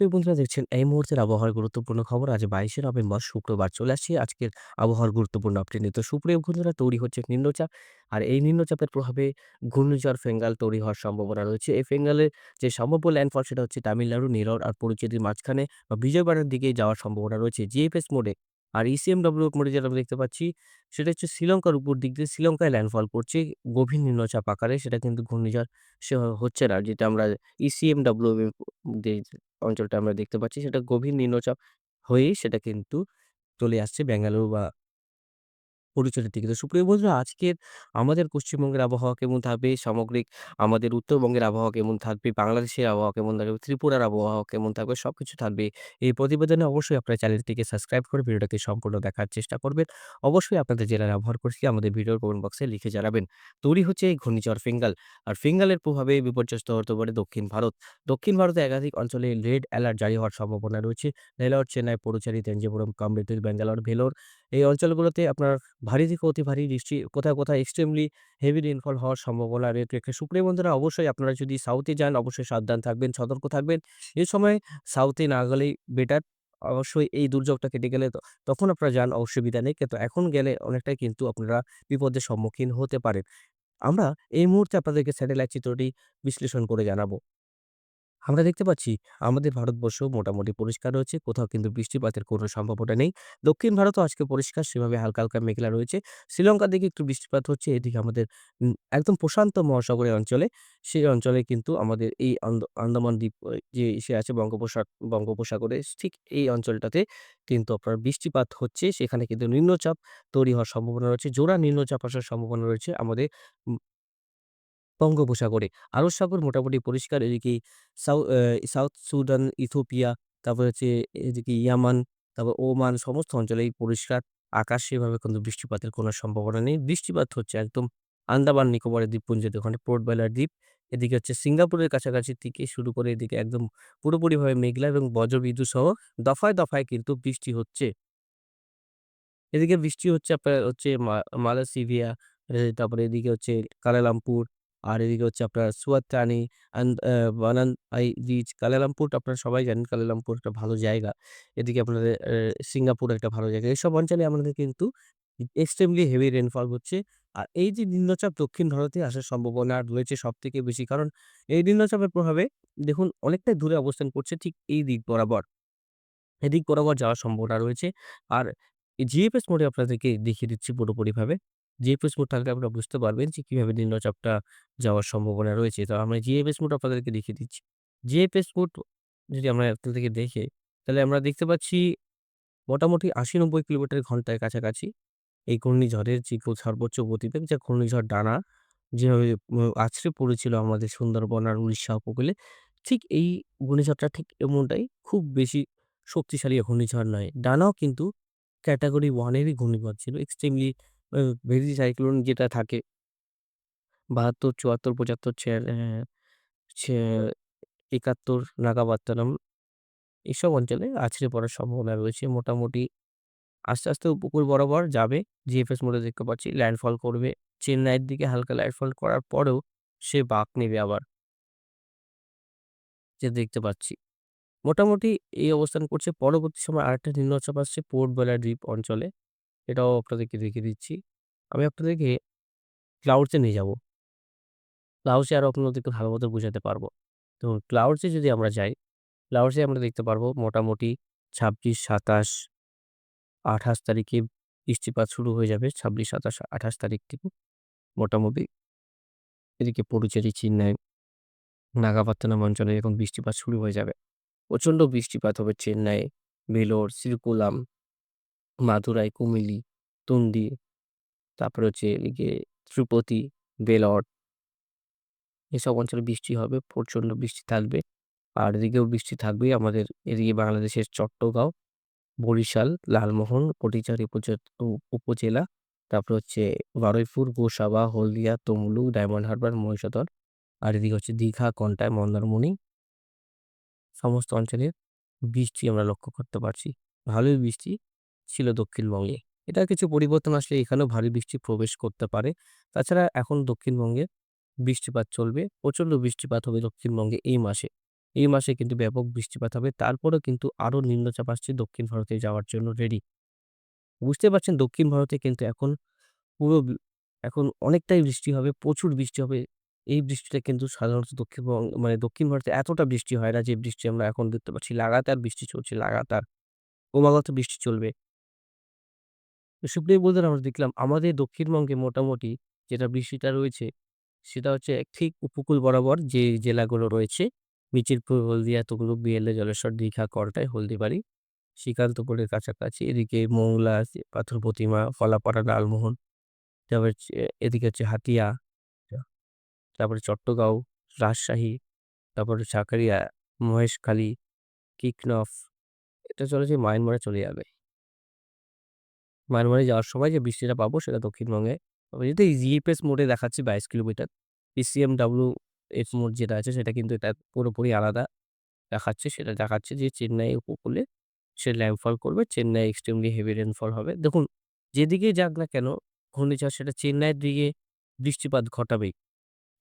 প্রিয় বন্ধুরা, দেখছেন এই মুহূর্তের আবহাওয়ার গুরুত্বপূর্ণ খবর। আজ বাইশে নভেম্বর, শুক্রবার চলে আসছি। আজকের আবহাওয়ার গুরুত্বপূর্ণ আপডেট নিয়ে। তো সুপ্রিয় বন্ধুরা, তৈরি হচ্ছে নিম্নচাপ। আর এই নিম্নচাপের প্রভাবে ঘূর্ণিঝড় ফেঙ্গাল তৈরি হওয়ার সম্ভাবনা রয়েছে। এই ফেঙ্গালের যে সম্ভাব্য ল্যান্ডফল সেটা হচ্ছে তামিলনাড়ু, নিরর আর পরিচিতির মাঝখানে বা বিজয়বাড়ার দিকে যাওয়ার সম্ভাবনা রয়েছে। জিএফএস মোডে আর ইসিএমডব্লিউ মোটে যেটা আমরা দেখতে পাচ্ছি, সেটা হচ্ছে শ্রীলঙ্কার উপর দিক দিয়ে শ্রীলঙ্কায় ল্যান্ডফল করছে গভীর নিম্নচাপ আকারে সেটা কিন্তু ঘূর্ণিঝড় সে হচ্ছে না। যেটা আমরা ইসিএমডব্লিউ অঞ্চলটা আমরা দেখতে পাচ্ছি, সেটা গভীর নিম্নচাপ হয়েই সেটা কিন্তু চলে আসছে বেঙ্গালুরু বা পরিচয়ের দিকে। তো সুপ্রিয় বন্ধুরা আজকের আমাদের পশ্চিমবঙ্গের আবহাওয়া কেমন থাকবে, সামগ্রিক আমাদের উত্তরবঙ্গের আবহাওয়া কেমন থাকবে, বাংলাদেশের আবহাওয়া কেমন থাকবে, ত্রিপুরার আবহাওয়া কেমন থাকবে সবকিছু থাকবে। এই প্রতিবেদনে অবশ্যই আপনার চ্যানেলটিকে সাবস্ক্রাইব করে ভিডিওটাকে সম্পূর্ণ দেখার চেষ্টা করবেন। অবশ্যই আপনাদের জেলার আবহাওয়ার পরিস্থিতি আমাদের ভিডিওর কমেন্ট বক্সে লিখে জানাবেন। তৈরি হচ্ছে এই ঘূর্ণিঝড় ফেঙ্গাল। আর ফেঙ্গালের প্রভাবে বিপর্যস্ত হতে পারে দক্ষিণ ভারত। দক্ষিণ ভারতে একাধিক অঞ্চলে রেড অ্যালার্ট জারি হওয়ার সম্ভাবনা রয়েছে। নেলোর, চেন্নাই, পুডুচেরি, তাঞ্জাভুরম, কামরূপ, ব্যাঙ্গালোর, ভেলোর এই অঞ্চলগুলোতে আপনার ভারী থেকে অতি ভারী বৃষ্টি কোথাও, কোথাও এক্সট্রিমলি হেভি রেইনফল হওয়ার সম্ভাবনা রেখে সুপ্রিয় বন্ধুরা অবশ্যই আপনারা যদি সাউথে যান অবশ্যই সাবধান থাকবেন, সতর্ক থাকবেন। এ সময় সাউথে না গেলেই বেটার। অবশ্যই এই দুর্যোগটা কেটে গেলে তখন আপনারা যান অসুবিধা নেই। কিন্তু এখন গেলে অনেকটাই কিন্তু আপনারা বিপদের সম্মুখীন হতে পারেন। আমরা এই মুহূর্তে আপনাদেরকে স্যাটেলাইট চিত্রটি বিশ্লেষণ করে জানাব। আমরা দেখতে পাচ্ছি আমাদের ভারতবর্ষ মোটামুটি পরিষ্কার রয়েছে। কোথাও কিন্তু বৃষ্টিপাতের কোনো সম্ভাবনা নেই। দক্ষিণ ভারতও আজকে পরিষ্কার সেভাবে হালকা, হালকা মেঘলা রয়েছে। শ্রীলঙ্কার দিকে একটু বৃষ্টিপাত হচ্ছে। এদিকে আমাদের একদম প্রশান্ত মহাসাগরের অঞ্চলে, সেই অঞ্চলে কিন্তু আমাদের এই আন্দ আন্দামান দ্বীপ যে ইসে আছে বঙ্গোপসাগ বঙ্গোপসাগরে ঠিক এই অঞ্চলটাতে কিন্তু আপনার বৃষ্টিপাত হচ্ছে। সেখানে কিন্তু নিম্নচাপ তৈরি হওয়ার সম্ভাবনা রয়েছে। জোড়া নিম্নচাপ আসার সম্ভাবনা রয়েছে আমাদের বঙ্গোপসাগরে। আরব সাগর মোটামুটি পরিষ্কার। এদিকে সাউ সাউথ সুদান, ইথোপিয়া তারপর হচ্ছে এদিকে ইয়ামান, তারপর ওমান সমস্ত অঞ্চলেই পরিষ্কার। আকাশ সেভাবে কিন্তু বৃষ্টিপাতের কোনো সম্ভাবনা নেই। বৃষ্টিপাত হচ্ছে একদম আন্দামান নিকোবরের দ্বীপপুঞ্জের ওখানে পোর্ট বেলার দ্বীপ। এদিকে হচ্ছে সিঙ্গাপুরের কাছাকাছি থেকে শুরু করে এদিকে একদম পুরোপুরিভাবে মেঘলা এবং বজ্রবিদ্যুৎ সহ দফায়, দফায় কিন্তু বৃষ্টি হচ্ছে। এদিকে বৃষ্টি হচ্ছে আপনার হচ্ছে মালয়েশিয়া, তারপরে এদিকে হচ্ছে কুয়ালালামপুর, আর এদিকে হচ্ছে আপনার সুয়াত রানী, আন বানান আই রিচ, কুয়ালালামপুরটা আপনারা সবাই জানেন কুয়ালালামপুর একটা ভালো জায়গা। এদিকে আপনাদের সিঙ্গাপুর একটা ভালো জায়গা। এইসব অঞ্চলে আমাদের কিন্তু এক্সট্রিমলি হেভি রেনফল হচ্ছে। আর এই যে নিম্নচাপ দক্ষিণ ভারতে আসার সম্ভাবনা রয়েছে সব থেকে বেশি। কারণ এই নিম্নচাপের প্রভাবে দেখুন অনেকটাই দূরে অবস্থান করছে ঠিক এই দিক বরাবর। এদিক বরাবর যাওয়ার সম্ভাবনা রয়েছে। আর জিএফএস মোডে আপনাদেরকে দেখিয়ে দিচ্ছি পুরোপুরিভাবে। জিএফএস মোড থাকলে আপনারা বুঝতে পারবেন যে কীভাবে নিম্নচাপটা যাওয়ার সম্ভাবনা রয়েছে। তো আমরা জিএফএস মোড আপনাদেরকে দেখিয়ে দিচ্ছি। জিএফএস মোড যদি আমরা আপনাদেরকে দেখে তাহলে আমরা দেখতে পাচ্ছি মোটামুটি ৮০-৯০ কিলোমিটার ঘন্টায় কাছাকাছি এই ঘূর্ণিঝড়ের যে সর্বোচ্চ গতিবেগ যা ঘূর্ণিঝড় ডানা যেভাবে আছড়ে পড়েছিল আমাদের সুন্দরবন আর উড়িষ্যা উপকূলে, ঠিক এই ঘূর্ণিঝড়টা ঠিক এমনটাই খুব বেশি শক্তিশালী ঘূর্ণিঝড় নয়। ডানাও কিন্তু ক্যাটেগরি 1 এরই ঘূর্ণিঝড় ছিল। এক্সট্রিমলি আ ভেরি সাইক্লোন যেটা থাকে ৭২, ৭৪, ৭৫, ছে অ্যা ছে ৭১ নাগাপাত্তানাম এসব অঞ্চলে আছড়ে পড়ার সম্ভাবনা রয়েছে। মোটামুটি আস্তে, আস্তে উপকূল বরাবর যাবে। জিএফএস মোডে দেখতে পাচ্ছি ল্যান্ডফল করবে। চেন্নাইয়ের দিকে হালকা ল্যান্ডফল করার পরেও সে বাঁক নেবে আবার। যে দেখতে পাচ্ছি। মোটামুটি এই অবস্থান করছে। পরবর্তী সময়ে আরেকটা নিম্নচাপ আসছে পোর্ট বেলার দ্বীপ অঞ্চলে। এটাও আপনাদেরকে দেখে দিচ্ছি। আমি আপনাদেরকে ক্লাউডসে নিয়ে যাব। ক্লাউডস আরও আরও আপনাদেরকে ভালো মতো বোঝাতে পারব। তো ক্লাউডসে যদি আমরা যাই, ক্লাউডসে আমরা দেখতে পারব মোটামুটি ২৬, ২৭, ২৮ তারিখে বৃষ্টিপাত শুরু হয়ে যাবে। ২৬, ২৭, ২৮ তারিখ থেকে মোটামুটি এদিকে পুডুচেরি, চেন্নাই, নাগাপাত্তানাম অঞ্চলে এখন বৃষ্টিপাত শুরু হয়ে যাবে। প্রচণ্ড বৃষ্টিপাত হবে চেন্নাই, ভেলোর, শ্রীকুলাম, মাদুরাই, কুমিলি, তুন্ডি, তারপরে হচ্ছে এদিকে তিরুপতি, ভেলোর এসব অঞ্চলে বৃষ্টি হবে। প্রচণ্ড বৃষ্টি থাকবে। আর এদিকেও বৃষ্টি থাকবেই আমাদের এদিকে বাংলাদেশের চট্টগাঁও, বরিশাল, লালমোহন, পটিচার উপজেলা, তারপর হচ্ছে বারুইপুর, গোসাবা, হলদিয়া, তমলুক, ডায়মন্ড হারবার, মহিষাদল। আর এদিকে হচ্ছে দীঘা, কন্টাই, মন্দারমণি সমস্ত অঞ্চলের বৃষ্টি আমরা লক্ষ্য করতে পারছি। ভালোই বৃষ্টি ছিল দক্ষিণবঙ্গে। এটার কিছু পরিবর্তন আসলে এখানেও ভারী বৃষ্টি প্রবেশ করতে পারে। তাছাড়া এখন দক্ষিণবঙ্গে বৃষ্টিপাত চলবে। প্রচণ্ড বৃষ্টিপাত হবে দক্ষিণবঙ্গে এই মাসে। এই মাসে কিন্তু ব্যাপক বৃষ্টিপাত হবে। তারপরেও কিন্তু আরও নিম্নচাপ আসছে দক্ষিণ ভারতে যাওয়ার জন্য রেডি। বুঝতে পারছেন দক্ষিণ ভারতে কিন্তু এখন পুরো এখন অনেকটাই বৃষ্টি হবে, প্রচুর বৃষ্টি হবে। এই বৃষ্টিটা কিন্তু সাধারণত দক্ষিণবঙ্গ মানে দক্ষিণ ভারতে এতটা বৃষ্টি হয় না যে বৃষ্টি আমরা এখন দেখতে পাচ্ছি। লাগাতার বৃষ্টি চলছে, লাগাতার ক্রমাগত বৃষ্টি চলবে। তো সুপ্রিয় বন্ধুরা আমরা দেখলাম আমাদের দক্ষিণবঙ্গে মোটামুটি যেটা বৃষ্টিটা রয়েছে সেটা হচ্ছে ঠিক উপকূল বরাবর যে জেলাগুলো রয়েছে মিচিরপুর, হলদিয়া, তমলুক, বিএলএ, জলেশ্বর, দীঘা, করটাই, হলদিবাড়ি, শ্রীকান্তপুরের কাছাকাছি এদিকে মোংলা, পাথর প্রতিমা, ফলাপাড়া লালমোহন, তারপরে এদিকে হচ্ছে হাতিয়া, তারপরে চট্টগাঁও, রাজশাহী, তারপরে সাকারিয়া, মহেশখালী, কিকনফ এটা চলেছে মায়ানমারে চলে যাবে। মায়ানমারে যাওয়ার সময় যে বৃষ্টিটা পাবো সেটা দক্ষিণবঙ্গে হবে। যদি জিপিএস মোডে দেখাচ্ছে ২২ কিলোমিটার। পিসিএমডব্লিউ-এস মোড যেটা আছে সেটা কিন্তু এটা পুরোপুরি আলাদা দেখাচ্ছে। সেটা দেখাচ্ছে যে চেন্নাই উপকূলে সে ল্যান্ডফল করবে। চেন্নাই এক্সট্রিমলি হেভি রেইনফল হবে। দেখুন যেদিকেই যাক না কেন ঘূর্ণিঝড় সেটা চেন্নাইয়ের দিকে বৃষ্টিপাত ঘটাবেই।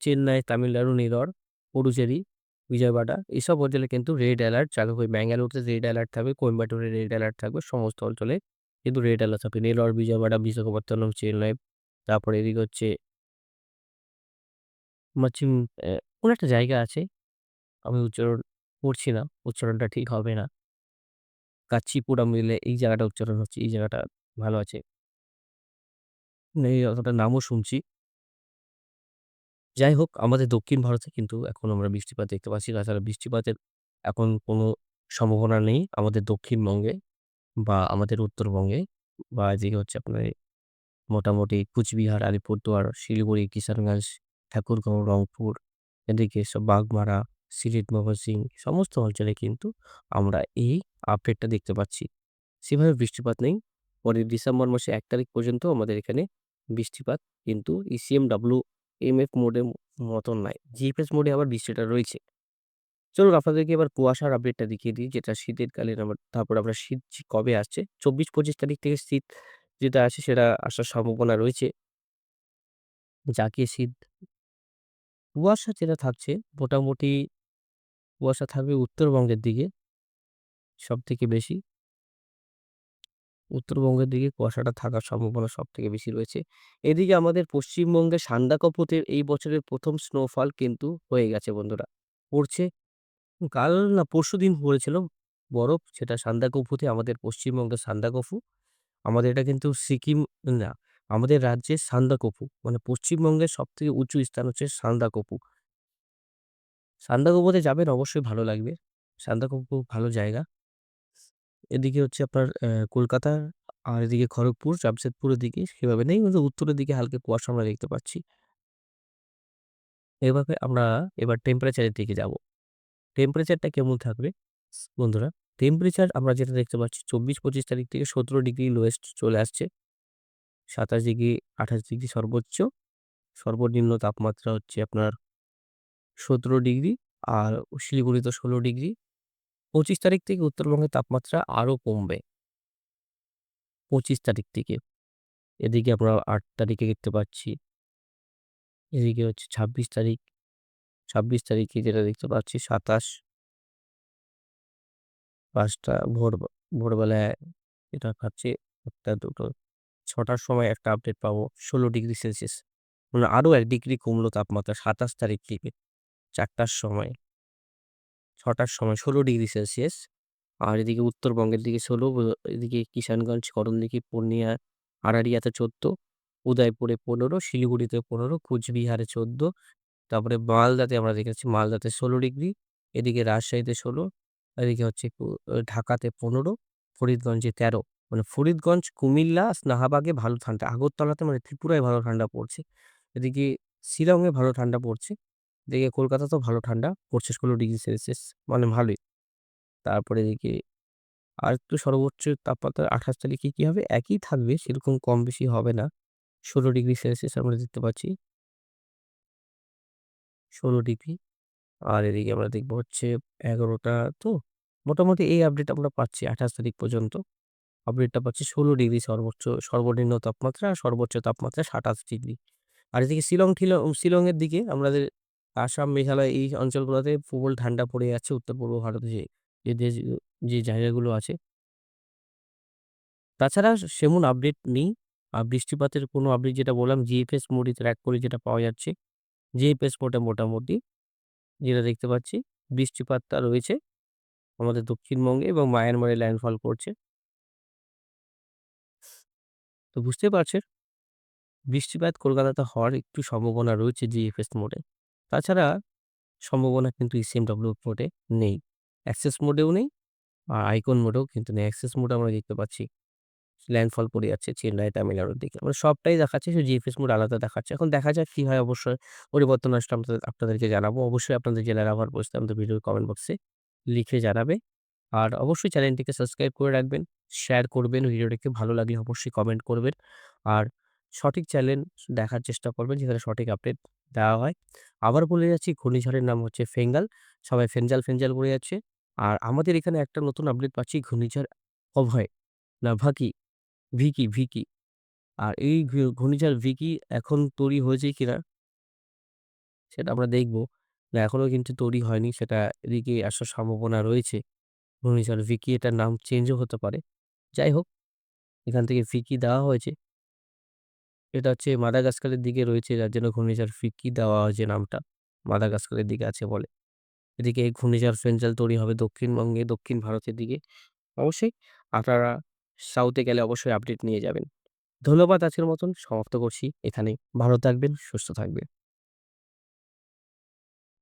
চেন্নাই, তামিলনাড়ু, নিরর, পুডুচেরি, বিজয়বাড়া এসব অঞ্চলে কিন্তু রেড অ্যালার্ট চালু হবে। ব্যাঙ্গালোরতে রেড অ্যালার্ট থাকবে, কোয়েম্বাটুরে রেড অ্যালার্ট থাকবে। সমস্ত অঞ্চলে কিন্তু রেড অ্যালার্ট থাকবে। নেলোর, বিজয়বাড়া, বিশাখাপত্তনম, চেন্নাই তারপরে এদিকে হচ্ছে মাচিম কোন একটা জায়গা আছে। আমি উচ্চারণ করছি না। উচ্চারণটা ঠিক হবে না। কাচ্চিপুরাম মিলে এই জায়গাটা উচ্চারণ হচ্ছে। এই জায়গাটা ভালো আছে। এই অতটা নামও শুনছি। যাই হোক আমাদের দক্ষিণ ভারতে কিন্তু এখন আমরা বৃষ্টিপাত দেখতে পাচ্ছি। তাছাড়া বৃষ্টিপাতের এখন কোনো সম্ভাবনা নেই আমাদের দক্ষিণবঙ্গে বা আমাদের উত্তরবঙ্গে বা এদিকে হচ্ছে আপনার মোটামুটি কুচবিহার, আলিপুরদুয়ার, শিলিগুড়ি, কিশোরগঞ্জ, ঠাকুরগাঁও, রংপুর এদিকে সব বাগমারা, সিলেট, ময়মনসিংহ সমস্ত অঞ্চলে কিন্তু আমরা এই আপডেটটা দেখতে পাচ্ছি। সেভাবে বৃষ্টিপাত নেই। পরের ডিসেম্বর মাসে ১ তারিখ পর্যন্ত আমাদের এখানে বৃষ্টিপাত কিন্তু ইসিএমডব্লিউ-এমএফ মোডের মতন নাই। জিএফএস মোডে আবার বৃষ্টিটা রয়েছে। চলুন আপনাদেরকে এবার কুয়াশার আপডেটটা দেখিয়ে দিই, যেটা শীতের কালীন আবার, তারপর আমরা শীত কবে আসছে ২৪-২৫ তারিখ থেকে শীত যেটা আছে সেটা আসার সম্ভাবনা রয়েছে। জাঁকিয়ে শীত কুয়াশা যেটা থাকছে, মোটামুটি কুয়াশা থাকবে উত্তরবঙ্গের দিকে সবথেকে বেশি। উত্তরবঙ্গের দিকে কুয়াশাটা থাকার সম্ভাবনা সব থেকে বেশি রয়েছে। এদিকে আমাদের পশ্চিমবঙ্গের সান্দাকফুতে এই বছরের ১ম স্নোফল কিন্তু হয়ে গেছে বন্ধুরা। পড়ছে কাল না পরশু দিন পড়েছিল বরফ সেটা সান্দাকফুতে আমাদের পশ্চিমবঙ্গের সান্দাকফু। আমাদের এটা কিন্তু সিকিম না, আমাদের রাজ্যের সান্দাকফু মানে পশ্চিমবঙ্গের সব থেকে উঁচু স্থান হচ্ছে সান্দাকফু। সান্দাকফুতে যাবেন অবশ্যই ভালো লাগবে। সান্দাকফু ভালো জায়গা। এদিকে হচ্ছে আপনার অ্যা কলকাতা আর এদিকে খড়গপুর, জামশেদপুরের দিকে সেভাবে নেই কিন্তু উত্তরের দিকে হালকা কুয়াশা আমরা দেখতে পাচ্ছি। এভাবে আমরা এবার টেম্পারেচারের দিকে যাব। টেম্পারেচারটা কেমন থাকবে বন্ধুরা? টেম্পারেচার আমরা যেটা দেখতে পাচ্ছি ২৪-২৫ তারিখ থেকে ১৭ ডিগ্রি লোয়েস্ট চলে আসছে। ২৭ ডিগ্রি, ২৮ ডিগ্রি সর্বোচ্চ। সর্বনিম্ন তাপমাত্রা হচ্ছে আপনার ১৭ ডিগ্রি আর শিলিগুড়িতে ১৬ ডিগ্রি। ২৫ তারিখ থেকে উত্তরবঙ্গের তাপমাত্রা আরও কমবে। ২৫ তারিখ থেকে। এদিকে আমরা আট তারিখে দেখতে পাচ্ছি। এদিকে হচ্ছে ২৬ তারিখ। ২৬ তারিখে যেটা দেখতে পাচ্ছি ২৭ ৫টা ভোর ভোরবেলায় এটা পাচ্ছি ১টা ২টো ৬টার সময় একটা আপডেট পাবো ১৬ ডিগ্রি সেলসিয়াস। মানে আরও এক ডিগ্রি কমলো তাপমাত্রা ২৭ তারিখ থেকে চারটার সময়। ছটার সময় ১৬ ডিগ্রি সেলসিয়াস। আর এদিকে উত্তরবঙ্গের দিকে ষোলো এদিকে কিষানগঞ্জ, করণদিঘি, পূর্ণিয়া, আড়ারিয়াতে ১৪, উদয়পুরে ১৫, শিলিগুড়িতে ১৫, কুচবিহারে ১৪, তারপরে মালদাতে আমরা দেখেছি মালদাতে ১৬ ডিগ্রি, এদিকে রাজশাহীতে ১৬, এদিকে হচ্ছে ঢাকাতে ১৫, ফরিদগঞ্জে ১৩ মানে ফরিদগঞ্জ, কুমিল্লা, স্নাহাবাগে ভালো ঠান্ডা। আগরতলাতে মানে ত্রিপুরায় ভালো ঠান্ডা পড়ছে। এদিকে শিলংয়ে ভালো ঠান্ডা পড়ছে। এদিকে কলকাতাতেও ভালো ঠান্ডা পড়ছে ১৬ ডিগ্রি সেলসিয়াস মানে ভালোই। তারপরে এদিকে আর একটু সর্বোচ্চ তাপমাত্রা ২৮ তারিখে কী হবে? একই থাকবে সেরকম কম বেশি হবে না। ১৬ ডিগ্রি সেলসিয়াস আমরা দেখতে পাচ্ছি। ১৬ ডিগ্রি। আর এদিকে আমরা দেখব হচ্ছে ১১টা তো মোটামুটি এই আপডেট আমরা পাচ্ছি ২৮ তারিখ পর্যন্ত। আপডেটটা পাচ্ছি ১৬ ডিগ্রি সর্বোচ্চ সর্বনিম্ন তাপমাত্রা আর সর্বোচ্চ তাপমাত্রা ২৭ ডিগ্রি। আর এদিকে শিলং শিলংয়ের দিকে আমাদের আসাম, মেঘালয় এই অঞ্চলগুলোতে প্রবল ঠান্ডা পড়ে যাচ্ছে উত্তর-পূর্ব ভারতে যে, যে দেশ যে জায়গাগুলো আছে। তাছাড়া সেমন আপডেট নেই। আর বৃষ্টিপাতের কোনো আপডেট যেটা বললাম জিএফএস মোডে ট্র্যাক করে যেটা পাওয়া যাচ্ছে। জিএফএস মোডে মোটামুটি যেটা দেখতে পাচ্ছি, বৃষ্টিপাতটা রয়েছে আমাদের দক্ষিণবঙ্গে এবং মায়ানমারে ল্যান্ডফল করছে। তো বুঝতে পারছেন, বৃষ্টিপাত কলকাতাতে হওয়ার একটু সম্ভাবনা রয়েছে জিএফএস মোডে। তাছাড়া সম্ভাবনা কিন্তু ইসিএমডব্লিউ মোডে নেই। অ্যাক্সেস মোডেও নেই, আর আইকন মোডেও কিন্তু নেই। অ্যাক্সেস মোডে আমরা দেখতে পাচ্ছি ল্যান্ডফল করে যাচ্ছে চেন্নাই, তামিলনাড়ুর দিকে। মানে সবটাই দেখাচ্ছে শুধু জিএফএস মোড আলাদা দেখাচ্ছে। এখন দেখা যাক কী হয় অবশ্যই পরিবর্তন আসলে আপনাদের আপনাদেরকে জানাব। অবশ্যই আপনাদের জেলার আবহাওয়ার পরিস্থিতি আমাদের ভিডিওর কমেন্ট বক্সে লিখে জানাবে। আর অবশ্যই চ্যানেলটিকে সাবস্ক্রাইব করে রাখবেন, শেয়ার করবেন, ভিডিওটিকে ভালো লাগলে অবশ্যই কমেন্ট করবেন। আর সঠিক চ্যানেল দেখার চেষ্টা করবেন যেখানে সঠিক আপডেট দেওয়া হয়। আবার বলে যাচ্ছি ঘূর্ণিঝড়ের নাম হচ্ছে ফেঙ্গাল। সবাই ফেঞ্জাল, ফেঞ্জাল করে যাচ্ছে। আর আমাদের এখানে একটা নতুন আপডেট পাচ্ছি ঘূর্ণিঝড় অভয় না ভাকি, ভিকি, ভিকি। আর এই ঘূর্ণিঝড় ভিকি এখন তৈরি হয়েছে কিনা সেটা আমরা দেখব। না এখনও কিন্তু তৈরি হয়নি সেটা এদিকে আসার সম্ভাবনা রয়েছে। ঘূর্ণিঝড় ভিকি এটার নাম চেঞ্জও হতে পারে। যাই হোক এখান থেকে ভিকি দেওয়া হয়েছে। এটা হচ্ছে মাদাগাস্কারের দিকে রয়েছে যার জন্য ঘূর্ণিঝড় ফিকি দেওয়া হয়েছে নামটা। মাদাগাস্কারের দিকে আছে বলে। এদিকে ঘূর্ণিঝড় ফেঞ্জাল তৈরি হবে দক্ষিণবঙ্গে, দক্ষিণ ভারতের দিকে। অবশ্যই আপনারা সাউথে গেলে অবশ্যই আপডেট নিয়ে যাবেন। ধন্যবাদ আজকের মতন সমাপ্ত করছি এখানে ভালো থাকবেন, সুস্থ থাকবেন।